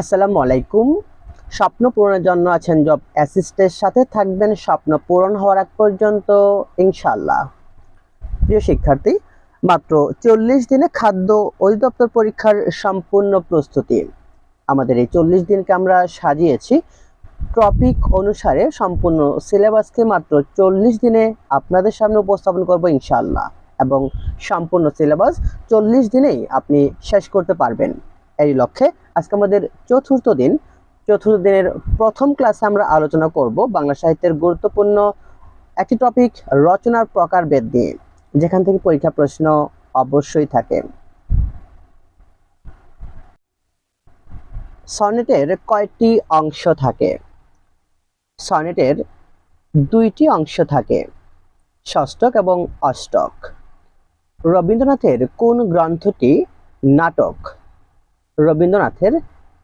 আসসালামু আলাইকুম। স্বপ্ন পূরণের জন্য আছেন জব অ্যাসিস্টের সাথে থাকবেন স্বপ্ন পূরণ হওয়ার আগ পর্যন্ত ইনশাল্লাহ প্রিয় শিক্ষার্থী, মাত্র চল্লিশ দিনে খাদ্য অধিদপ্তর পরীক্ষার সম্পূর্ণ প্রস্তুতি। আমাদের এই চল্লিশ দিনকে আমরা সাজিয়েছি। টপিক অনুসারে সম্পূর্ণ সিলেবাসকে মাত্র চল্লিশ দিনে আপনাদের সামনে উপস্থাপন করব ইনশাল্লাহ এবং সম্পূর্ণ সিলেবাস চল্লিশ দিনেই আপনি শেষ করতে পারবেন। এই লক্ষ্যে আজকে আমাদের চতুর্থ দিন। চতুর্থ দিনের প্রথম ক্লাসে আমরা আলোচনা করব বাংলা সাহিত্যের গুরুত্বপূর্ণ একটি টপিক রচনার প্রকারভেদ নিয়ে। যেখান থেকে পরীক্ষা প্রশ্ন অবশ্যই থাকে। সনেটের কয়টি অংশ থাকে? সনেটের দুইটি অংশ থাকে, ষষ্ঠক এবং অষ্টক। রবীন্দ্রনাথের কোন গ্রন্থটি নাটক? রবীন্দ্রনাথের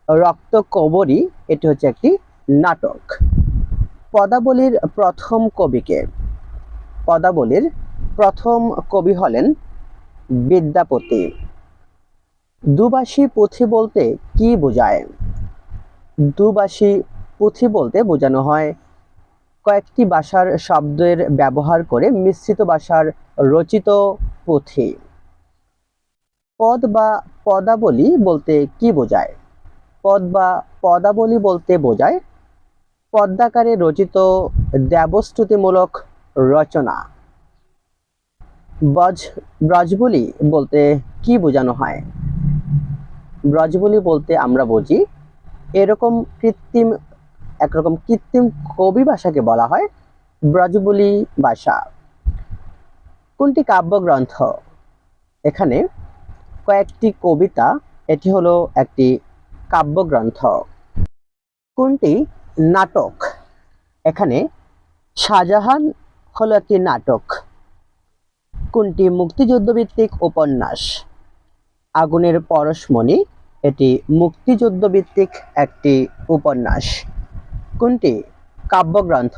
রক্ত কবরী এটি হচ্ছে একটি নাটক। পদাবলীর প্রথম কবিকে, পদাবলীর প্রথম কবি হলেন বিদ্যাপতি। দুবাসী পুঁথি বলতে কি বোঝায়? দুবাসী পুঁথি বলতে বোঝানো হয় কয়েকটি ভাষার শব্দের ব্যবহার করে মিশ্রিত ভাষার রচিত পুঁথি। পদ বা পদাবলী বলতে কি বোঝায়? পদ বা পদাবলী বলতে বোঝায় পদ্মাকারে রচিত দেবস্তুতিমূলক রচনা। ব্রজ, ব্রজবলি বলতে কি বোঝানো হয়? ব্রজবলি বলতে আমরা বুঝি এরকম কৃত্রিম, একরকম কৃত্রিম কবি ভাষাকে বলা হয় ব্রজবলি ভাষা। কোনটি কাব্যগ্রন্থ? এখানে কয়েকটি কবিতা, এটি হলো একটি কাব্যগ্রন্থ। কোনটি? নাটক। এখানে শাহজাহান হলো একটি নাটক। কোনটি? মুক্তিযুদ্ধ ভিত্তিক উপন্যাস। আগুনের পরশমণি, এটি মুক্তিযুদ্ধ ভিত্তিক একটি উপন্যাস। কোনটি? কাব্যগ্রন্থ।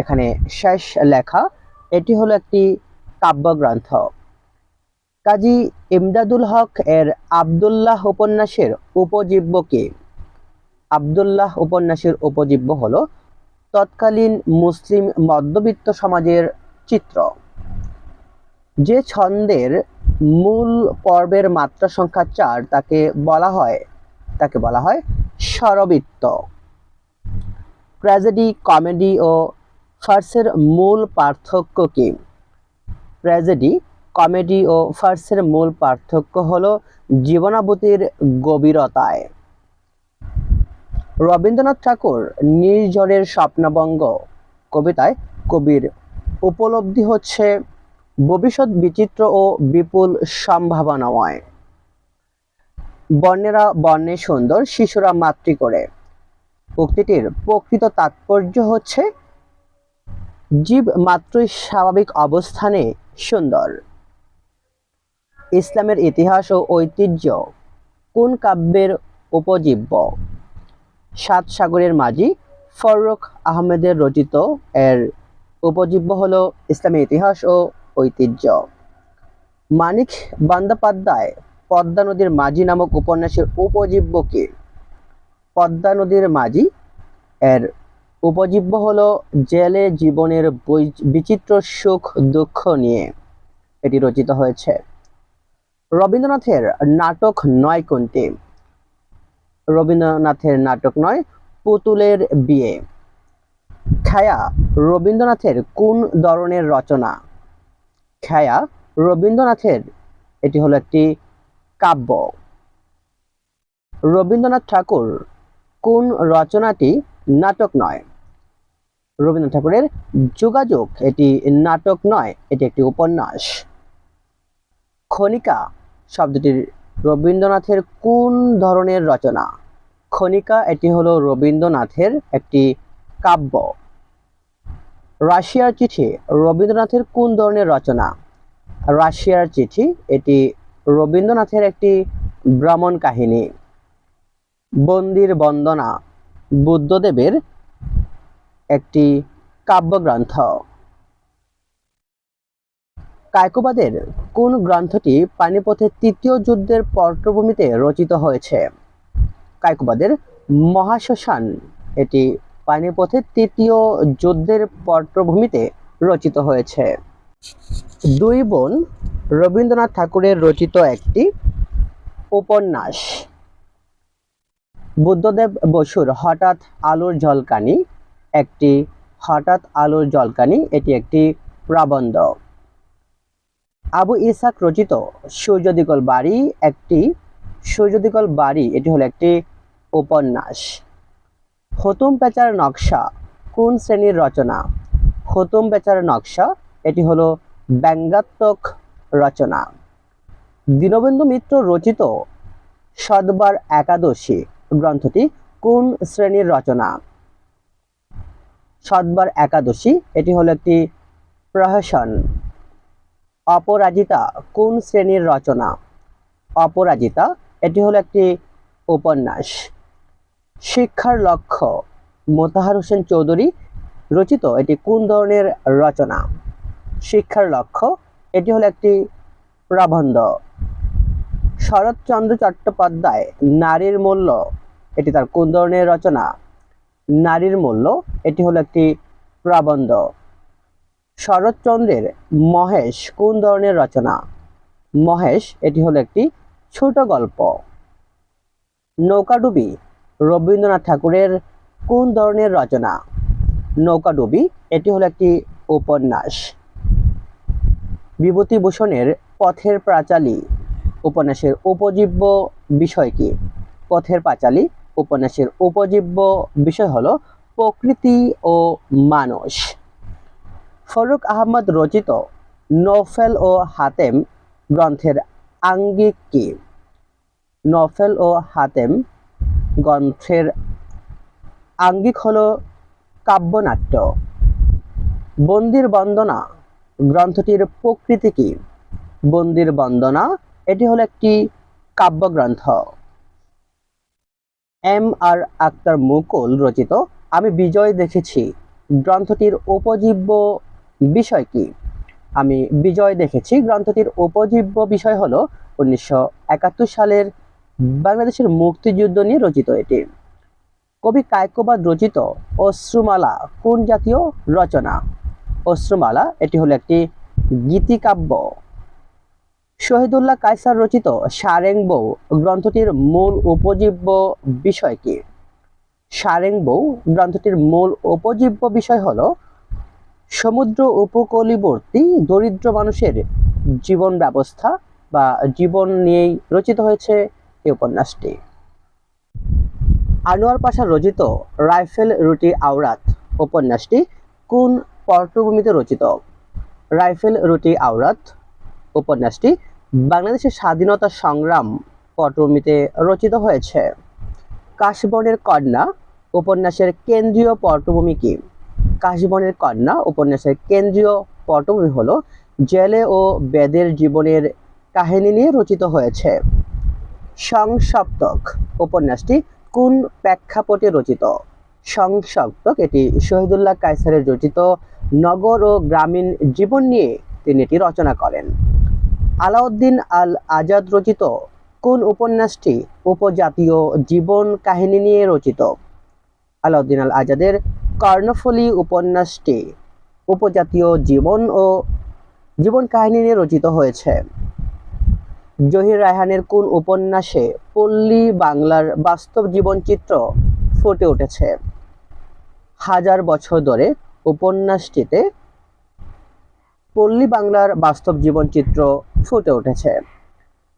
এখানে শেষ লেখা, এটি হলো একটি কাব্যগ্রন্থ। কাজী ইমদাদুল হক এর আবদুল্লাহ উপন্যাসের উপজীব্য কে? আবদুল্লাহ উপন্যাসের উপজীব্য হলো তৎকালীন মুসলিম মধ্যবিত্ত সমাজের চিত্র। যে ছন্দের মূল পর্বের মাত্রা সংখ্যা চার তাকে বলা হয়, তাকে বলা হয় স্বরবৃত্ত। ট্র্যাজেডি, কমেডি ও ফার্সের মূল পার্থক্য কি? ট্র্যাজেডি কমেডি ও ফার্সের মূল পার্থক্য হল জীবনাবতীর গভীরতায়। রবীন্দ্রনাথ ঠাকুর নির্ঝরের স্বপ্নবঙ্গ কবিতায় কবির উপলব্ধি হচ্ছে ভবিষ্যৎ বিচিত্র ও বিপুল সম্ভাবনাময়। বর্ণেরা বর্ণে সুন্দর, শিশুরা মাতৃ করে। উক্তিটির প্রকৃত তাৎপর্য হচ্ছে, জীব মাত্রই স্বাভাবিক অবস্থানে সুন্দর। ইসলামের ইতিহাস ও ঐতিহ্য কোন কাব্যের উপজীব্য? সাত সাগরের মাঝি ফররুখ আহমেদের রচিত এর উপজীব্য হল ইসলামের ইতিহাস ও ঐতিহ্য। মানিক বন্দ্যোপাধ্যায় পদ্মা নদীর মাঝি নামক উপন্যাসের উপজীব্য কি? পদ্মা নদীর মাঝি এর উপজীব্য হল জেলে জীবনের বিচিত্র সুখ দুঃখ নিয়ে। এটি রচিত হয়েছে। রবীন্দ্রনাথের নাটক নয় কোনটি? রবীন্দ্রনাথের নাটক নয়, পুতুলের বিয়ে। ছায়া রবীন্দ্রনাথের কোন ধরনের রচনা? খায়া, রবীন্দ্রনাথের, এটি হলো একটি কাব্য। রবীন্দ্রনাথ ঠাকুর কোন রচনাটি নাটক নয়? রবীন্দ্রনাথ ঠাকুরের যোগাযোগ এটি নাটক নয়, এটি একটি উপন্যাস। খনিকা শব্দটির রবীন্দ্রনাথের কোন ধরনের রচনা? খনিকা, এটি হলো রবীন্দ্রনাথের একটি কাব্য। রাশিয়ার চিঠি, রবীন্দ্রনাথের কোন ধরনের রচনা? রাশিয়ার চিঠি, এটি রবীন্দ্রনাথের একটি ভ্রমণ কাহিনী। বন্দির বন্দনা, বুদ্ধদেবের একটি কাব্যগ্রন্থ। কায়কোবাদের কোন গ্রন্থটি পানিপথের তৃতীয় যুদ্ধের পটভূমিতে রচিত হয়েছে? কায়কোবাদের মহাশ্মশান, এটি পানিপথের তৃতীয় যুদ্ধের পটভূমিতে রচিত হয়েছে। দুই বোন রবীন্দ্রনাথ ঠাকুরের রচিত একটি উপন্যাস। বুদ্ধদেব বসুর হঠাৎ আলোর ঝলকানি একটি হঠাৎ আলোর ঝলকানি এটি একটি প্রবন্ধ। আবু ইসাক রচিত সূর্যদিগল বাড়ি একটি সূর্যদিগল বাড়ি, এটি হলো একটি উপন্যাস। হতুম পেঁচার নকশা কোন শ্রেণির রচনা? হতুম পেঁচার নকশা, এটি হলো ব্যঙ্গাত্মক রচনা। দীনবন্ধু মিত্র রচিত সদবার একাদশী গ্রন্থটি কোন শ্রেণির রচনা? সদবার একাদশী, এটি হলো একটি প্রহসন। অপরাজিতা কোন শ্রেণির রচনা? অপরাজিতা, এটি হলো একটি উপন্যাস। শিক্ষার লক্ষ্য, মোতাহার হোসেন চৌধুরী রচিত এটি কোন ধরনের রচনা? শিক্ষার লক্ষ্য, এটি হলো একটি প্রবন্ধ। শরৎচন্দ্র চট্টোপাধ্যায় নারীর মূল্য, এটি তার কোন ধরনের রচনা? নারীর মূল্য, এটি হলো একটি প্রবন্ধ। শরৎচন্দ্রের মহেশ কোন ধরনের রচনা? মহেশ, এটি হলো একটি ছোট গল্প। নৌকাডুবি রবীন্দ্রনাথ ঠাকুরের কোন ধরনের রচনা? নৌকাডুবি, এটি হলো একটি উপন্যাস। বিভূতিভূষণের পথের পাঁচালী উপন্যাসের উপজীব্য বিষয় কি? পথের পাঁচালী উপন্যাসের উপজীব্য বিষয় হলো প্রকৃতি ও মানুষ। ফরুক আহমদ রচিত নফেল ও হাতেম গ্রন্থের আঙ্গিক কি? নফেল ও হাতেম গ্রন্থের আঙ্গিক হলো কাব্যনাট্য। বন্দির বন্দনা গ্রন্থটির প্রকৃতি কি? বন্দির বন্দনা, এটি হলো একটি কাব্যগ্রন্থ। এম আর আক্তার মুকুল রচিত, আমি বিজয় দেখেছি। গ্রন্থটির উপজীব্য বিষয় কি? আমি বিজয় দেখেছি। গ্রন্থটির উপজীব্য বিষয় হলো উনিশশো একাত্তর সালের বাংলাদেশের মুক্তিযুদ্ধ নিয়ে রচিত এটি। কবি কায়কোবাদ রচিত অশ্রুমালা কোন জাতীয় রচনা? অশ্রুমালা, এটি হলো একটি গীতিকাব্য। শহীদুল্লাহ কায়সার রচিত সারেংবৌ গ্রন্থটির মূল উপজীব্য বিষয় কি? সারেংবৌ গ্রন্থটির মূল উপজীব্য বিষয় হলো সমুদ্র উপকূলীবর্তী দরিদ্র মানুষের জীবন ব্যবস্থা বা জীবন নিয়েই রচিত হয়েছে এই উপন্যাসটি। আনোয়ার পাশা রচিত রাইফেল রুটি আওরাত উপন্যাসটি কোন পটভূমিতে রচিত? রাইফেল রুটি আওরাত উপন্যাসটি বাংলাদেশের স্বাধীনতা সংগ্রাম পটভূমিতে রচিত হয়েছে। কাশবনের কন্যা উপন্যাসের কেন্দ্রীয় পটভূমি কি? কাশবনের কন্যা, উপন্যাসের কেন্দ্রীয় পটভূমি হলো জেলে ও বেদের জীবনের কাহিনী নিয়ে রচিত হয়েছে। সংসপ্তক, উপন্যাসটি কোন প্রেক্ষাপটে রচিত? সংসপ্তক, এটি শহীদুল্লাহ কায়সারের রচিত নগর ও গ্রামীণ জীবন নিয়ে তিনি এটি রচনা করেন। আলাউদ্দিন আল আজাদ রচিত কোন উপন্যাসটি উপজাতীয় জীবন কাহিনী নিয়ে রচিত? আলাউদ্দিন আল আজাদের কর্ণফুলী উপন্যাসটি উপজাতীয় জীবন ও জীবন কাহিনী নিয়ে রচিত হয়েছে। জহির রায়হানের কোন উপন্যাসে পল্লী বাংলার বাস্তব জীবনচিত্র ফুটে উঠেছে? হাজার বছর ধরে উপন্যাসটিতে পল্লী বাংলার বাস্তব জীবনচিত্র ফুটে উঠেছে।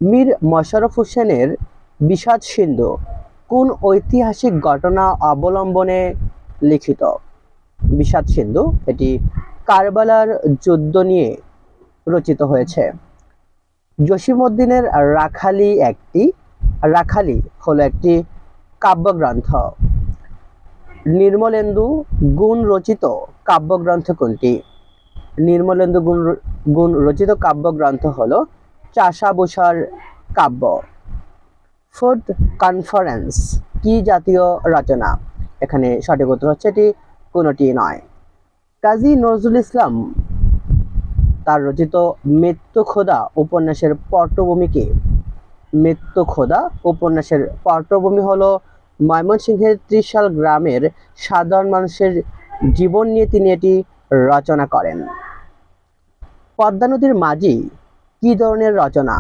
মীর মশারফ হোসেনের বিষাদ সিন্ধু কোন ঐতিহাসিক ঘটনা অবলম্বনে লিখিত। বিষাদ সিন্ধু, এটি কারবালার যুদ্ধ নিয়ে রচিত হয়েছে। জসিমউদ্দিনের রাখালি একটি, রাখালি হলো একটি কাব্যগ্রন্থ। নির্মলেন্দু গুণ রচিত কাব্যগ্রন্থ কোনটি? নির্মলেন্দু গুণ গুণ রচিত কাব্যগ্রন্থ হলো চাষাবুসার কাব্য। ফুড কনফারেন্স কি জাতীয় রচনা? এখানে সঠিক উত্তর হচ্ছে এটি কোনোটি নয়। কাজী নজরুল ইসলাম তার রচিত মৃত্যু খোদা উপন্যাসের পটভূমি কি মৃত্যু খোদা উপন্যাসের পটভূমি হলো ময়মনসিংহের ত্রিশাল গ্রামের সাধারণ মানুষের জীবন নিয়ে তিনি এটি রচনা করেন। পদ্মা নদীর মাঝি কি ধরনের রচনা?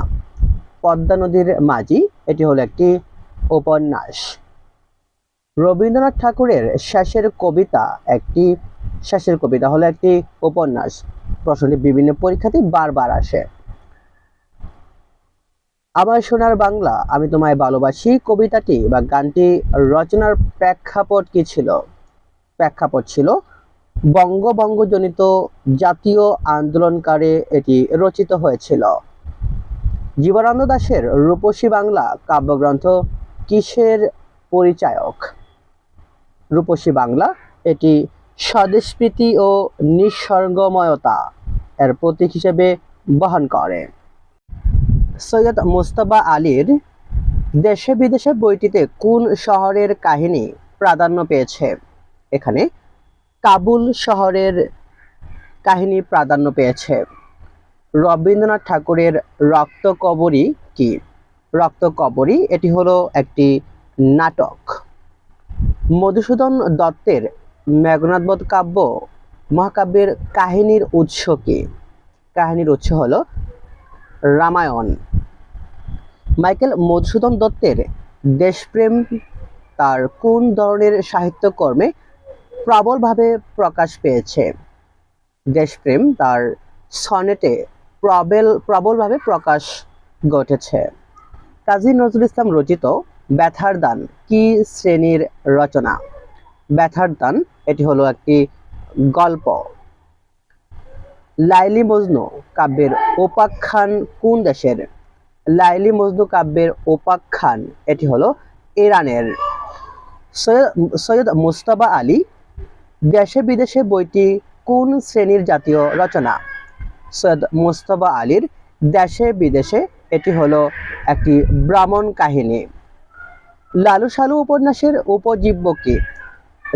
পদ্মা নদীর মাঝি, এটি হলো একটি উপন্যাস। রবীন্দ্রনাথ ঠাকুরের শেষের কবিতা একটি, শেষের কবিতা হলো একটি উপন্যাস। প্রশ্নটি বিভিন্ন পরীক্ষাতে বারবার আসে। আমার সোনার বাংলা, আমি তোমায় ভালোবাসি, কবিতাটি বা গানটি রচনার প্রেক্ষাপট কি ছিল? প্রেক্ষাপট ছিল, বঙ্গবঙ্গজনিত জাতীয় আন্দোলনকারে এটি রচিত হয়েছিল। জীবনানন্দ দাশের রূপসী বাংলা কাব্যগ্রন্থ কিসের পরিচায়ক? রূপসী বাংলা। এটি স্বদেশপ্রীতি ও নিঃসর্গময়তা এর প্রতীক হিসেবে বহন করে। সৈয়দ মুস্তফা আলীর দেশে বিদেশে বইটিতে কোন শহরের কাহিনী প্রাধান্য পেয়েছে? এখানে কাবুল শহরের কাহিনী প্রাধান্য পেয়েছে। রবীন্দ্রনাথ ঠাকুরের রক্ত কবরী কি? রক্ত কবরী এটি হলো একটি নাটক। মধুসূদন দত্তের মেঘনাথবধ কাব্য মহাকাব্যের কাহিনীর উৎস কি? কাহিনীর উৎস হল রামায়ণ। মাইকেল মধুসূদন দত্তের দেশপ্রেম তার কোন ধরনের সাহিত্যকর্মে প্রবলভাবে প্রকাশ পেয়েছে? দেশপ্রেম তার সনেটে প্রবল প্রবলভাবে প্রকাশ ঘটেছে। কাজী নজরুল ইসলাম রচিত ব্যথার দান, কি শ্রেণির রচনা? ব্যথার দান, এটি হলো একটি গল্প। লাইলি মজনু কাব্যের ওপাখ্যান কোন দেশের? লাইলি মজনু কাব্যের ওপাখ্যান এটি হলো ইরানের। সৈয়দ মুস্তফা আলী, দেশে বিদেশে বইটি কোন শ্রেণির জাতীয় রচনা? সৈয়দ মুস্তফা আলীর দেশে বিদেশে, এটি হলো একটি ব্রাহ্মণ কাহিনী। লালু সালু উপন্যাসের উপজীব্য কি?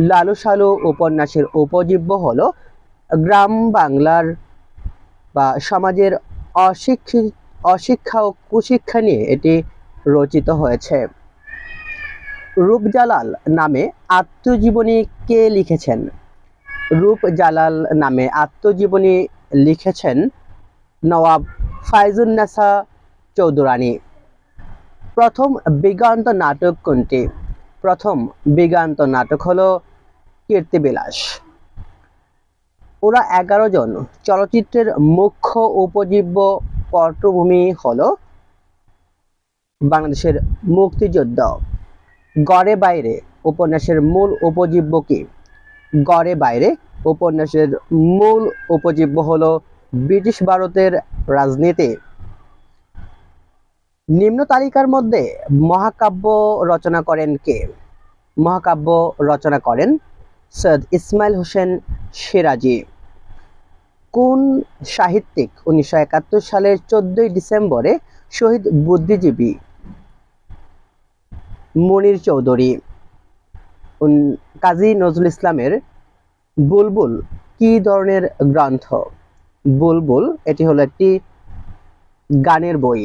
লালু সালু উপন্যাসের উপজীব্য হলো গ্রাম বাংলার বা সমাজের অশিক্ষিত অশিক্ষা ও কুশিক্ষা নিয়ে এটি রচিত হয়েছে। রূপজালাল নামে আত্মজীবনী কে লিখেছেন? রূপজালাল নামে আত্মজীবনী লিখেছেন নওয়াব ফাইজুন্নেসা চৌধুরানী। প্রথম বিজ্ঞান্ত নাটক কোনটি? প্রথম বিজ্ঞান্ত নাটক হলো কীর্তিবিলাস। ওরা এগারো জন। চলচ্চিত্রের মুখ্য উপজীব্য পটভূমি হলো বাংলাদেশের মুক্তিযুদ্ধ। গড়ে বাইরে উপন্যাসের মূল উপজীব্য কি? গড়ে বাইরে উপন্যাসের মূল উপজীব্য হল ব্রিটিশ ভারতের রাজনীতি। নিম্ন তালিকার মধ্যে মহাকাব্য রচনা করেন কে? মহাকাব্য রচনা করেন সৈয়দ ইসমাইল হোসেন সিরাজি। কোন সাহিত্যিক উনিশশো একাত্তর সালের চোদ্দই ডিসেম্বরে শহীদ বুদ্ধিজীবী মনির চৌধুরী? কাজী নজরুল ইসলামের বুলবুল কি ধরনের গ্রন্থ? বুলবুল, এটি হলো একটি গানের বই।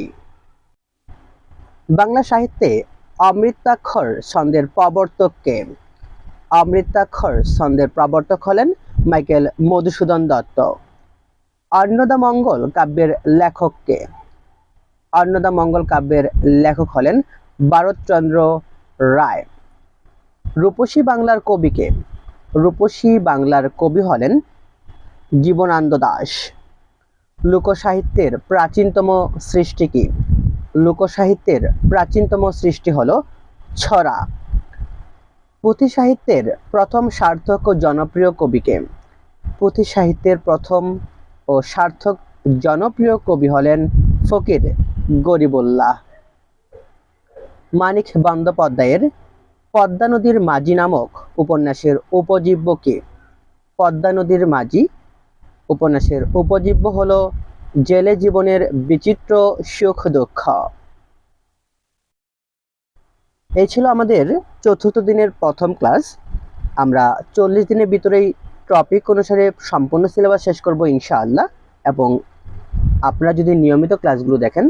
বাংলা সাহিত্যে অমৃতাক্ষর ছন্দের প্রবর্তক কে অমৃতাক্ষর ছন্দের প্রবর্তক হলেন মাইকেল মধুসূদন দত্ত। অন্নদা মঙ্গল কাব্যের লেখক কে অন্নদা মঙ্গল কাব্যের লেখক হলেন ভারতচন্দ্র রায়। রূপসী বাংলার কবিকে। রূপসী বাংলার কবি হলেন জীবনানন্দ দাশ লোকসাহিত্যের প্রাচীনতম সৃষ্টি কি? লোকসাহিত্যের প্রাচীনতম সৃষ্টি হল ছড়া। পুঁথি সাহিত্যের প্রথম সার্থক ও জনপ্রিয় কবিকে। পুঁথি সাহিত্যের প্রথম ও সার্থক জনপ্রিয় কবি হলেন ফকির গরিবুল্লাহ। মানিক বন্দ্যোপাধ্যায়ের পদ্মা নদীর মাঝি নামক উপন্যাসের উপজীব্য কি? পদ্মা নদীর মাঝি উপন্যাসের উপজীব্য হলো জেলে জীবনের বিচিত্র সুখ দুঃখ। এই ছিল আমাদের চতুর্থ দিনের প্রথম ক্লাস। আমরা চল্লিশ দিনের ভিতরেই টপিক অনুসারে সম্পূর্ণ সিলেবাস শেষ করব ইনশাআল্লাহ। এবং আপনারা যদি নিয়মিত ক্লাসগুলো দেখেন,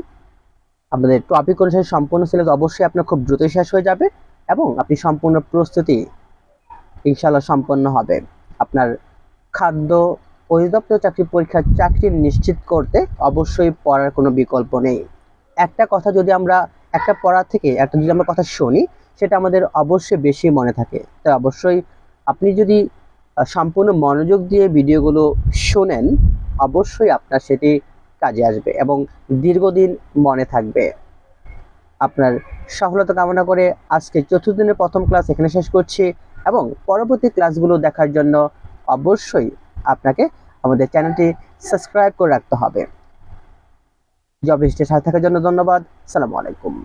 আপনাদের টপিক অনুসারে সম্পূর্ণ সিলেবাস অবশ্যই আপনার খুব দ্রুতই শেষ হয়ে যাবে এবং আপনি সম্পূর্ণ প্রস্তুতি ইনশাল্লাহ সম্পন্ন হবে। আপনার খাদ্য অধিদপ্তর চাকরি পরীক্ষার চাকরি নিশ্চিত করতে অবশ্যই পড়ার কোনো বিকল্প নেই। একটা কথা যদি আমরা, একটা পড়া থেকে একটা যদি আমরা কথা শুনি, সেটা আমাদের অবশ্যই বেশি মনে থাকে। তাই অবশ্যই আপনি যদি সম্পূর্ণ মনোযোগ দিয়ে ভিডিওগুলো শোনেন, অবশ্যই আপনার সেটি কাজে আসবে এবং দীর্ঘদিন মনে থাকবে। আপনার সফলতা কামনা করে আজকে চতুর্থ দিনের প্রথম ক্লাস এখানে শেষ করছি এবং পরবর্তী ক্লাসগুলো দেখার জন্য অবশ্যই আপনাকে আমাদের চ্যানেলটি সাবস্ক্রাইব করে রাখতে হবে। জব সাথে থাকার জন্য ধন্যবাদ। সালামু আলাইকুম।